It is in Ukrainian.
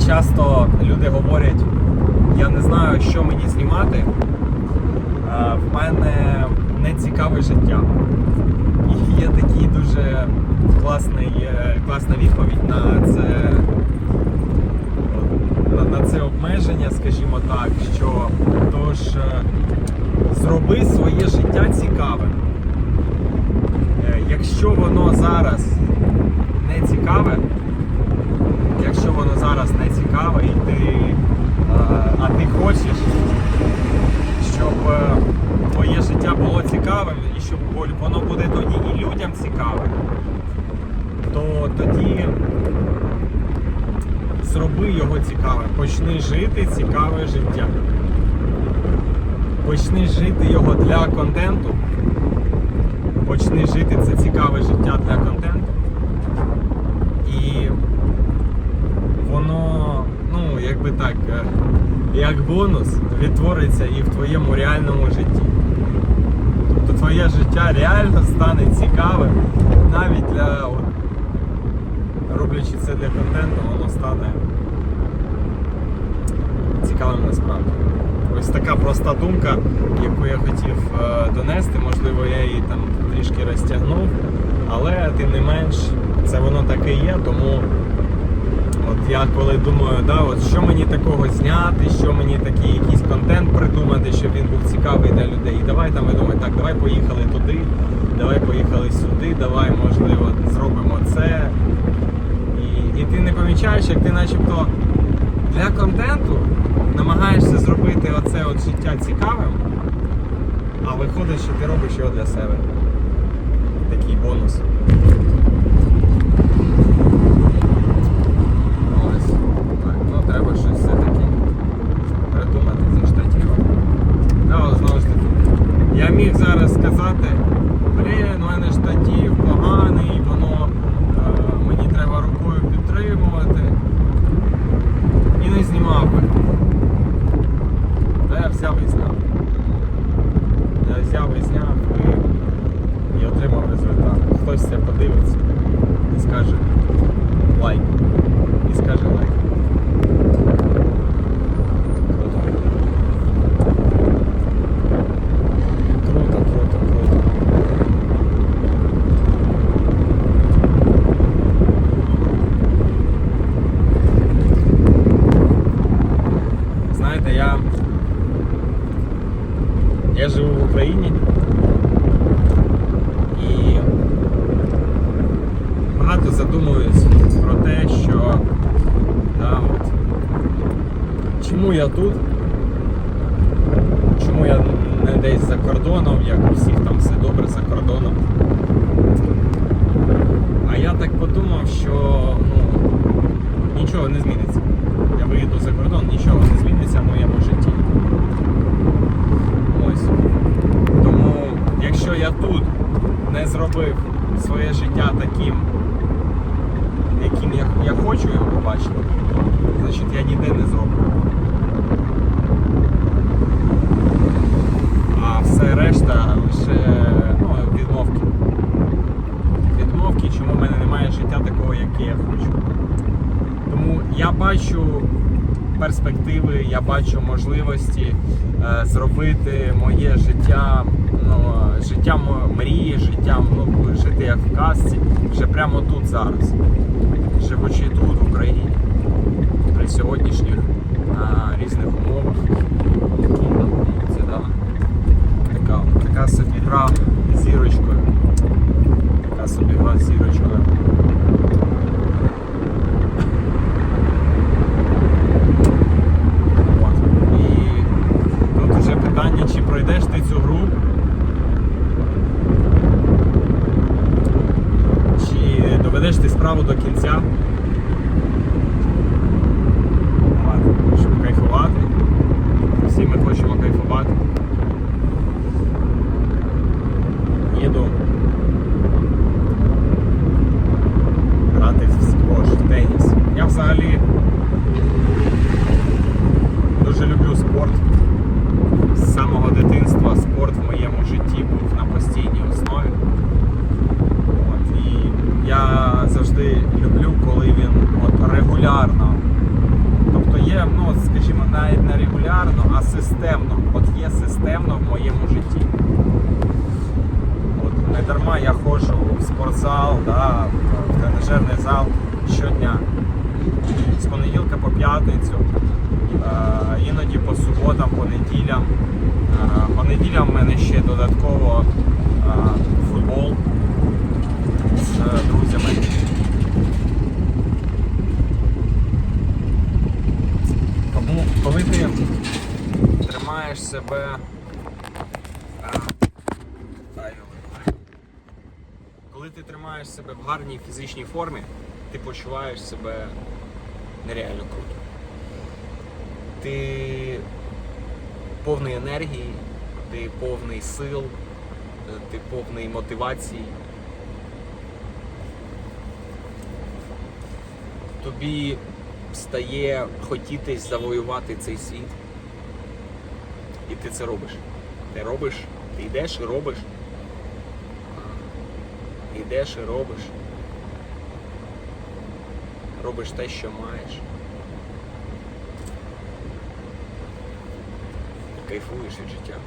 Часто люди говорять, я не знаю, що мені знімати. Е, В мене не цікаве життя. І є такий дуже класний, е, класна відповідь на це, на, це обмеження, скажімо так, що тож е, зроби своє життя цікавим. Якщо воно зараз не цікаве, якщо воно зараз не цікаве, і ти, е, а ти хочеш, щоб е, твоє життя було цікавим і щоб воно буде тоді і людям цікавим, то тоді зроби його цікавим. Почни жити цікаве життя. Почни жити його для контенту. Почни жити це цікаве життя для контенту. І якби так, е, як бонус відтвориться і в твоєму реальному житті. Тобто твоє життя реально стане цікавим навіть для роблячи це для контенту, воно стане цікавим насправді. Ось така проста думка, яку я хотів е, донести. Можливо, я її там трішки розтягнув, але тим не менш, це воно таке є, тому от я коли думаю, да, от що мені такого зняти, що мені такий якийсь контент придумати, щоб він був цікавий для людей. І давай там я думаю, так, давай поїхали туди, давай поїхали сюди, давай, можливо, зробимо це. І, і ти не помічаєш, як ти начебто для контенту намагаєшся зробити оце от життя цікавим, а виходить, що ти робиш його для себе. Такий бонус. подивиться і скаже лайк. І скаже лайк. Круто. Круто, круто, круто. Знаєте, я, я живу в Україні Багато задумуюсь про те, що да, от, чому я тут, чому я не десь за кордоном, як у всіх там все добре за кордоном. А я так подумав, що ну, нічого не зміниться. Я виїду за кордон, нічого не зміниться в моєму житті. Ось. Тому, якщо я тут не зробив своє життя таким, яким я, я хочу його побачити, значить я ніде не зроблю. А все решта лише ну, відмовки. Відмовки, чому в мене немає життя такого, яке я хочу. Тому я бачу перспективи, я бачу можливості е, зробити моє життя, ну, життям мрії, життям, ну, жити як в казці, вже прямо тут зараз. Живучи тут, в Україні, при сьогоднішніх е, різних умовах. Це да, така, така собі гра зірочкою. Така собі гра зірочкою. От. І тут вже питання, чи пройдеш ти цю гру, чи доведеш ти справу до кінця. Щоб кайфувати. Всі ми хочемо кайфувати. Їду грати в сквош, в теніс. Я взагалі дуже люблю спорт. З самого дитинства спорт в моєму житті був на постійній основі. От, і я завжди люблю, коли він от регулярно навіть не регулярно, а системно. От є системно в моєму житті. От не дарма я ходжу в спортзал, да, в тренажерний зал щодня. З понеділка по п'ятницю, е, іноді по суботам, по неділям. Е, По неділям в мене ще додатково е, футбол з друзями. Тому коли ти тримаєш себе. його. Коли ти тримаєш себе в гарній фізичній формі, ти почуваєш себе нереально круто. Ти повний енергії, ти повний сил, ти повний мотивації. Тобі стає хотітись завоювати цей світ. І ти це робиш. Ти робиш, ти йдеш і робиш. Йдеш і робиш. Робиш те, що маєш. Кайфуєш від життя.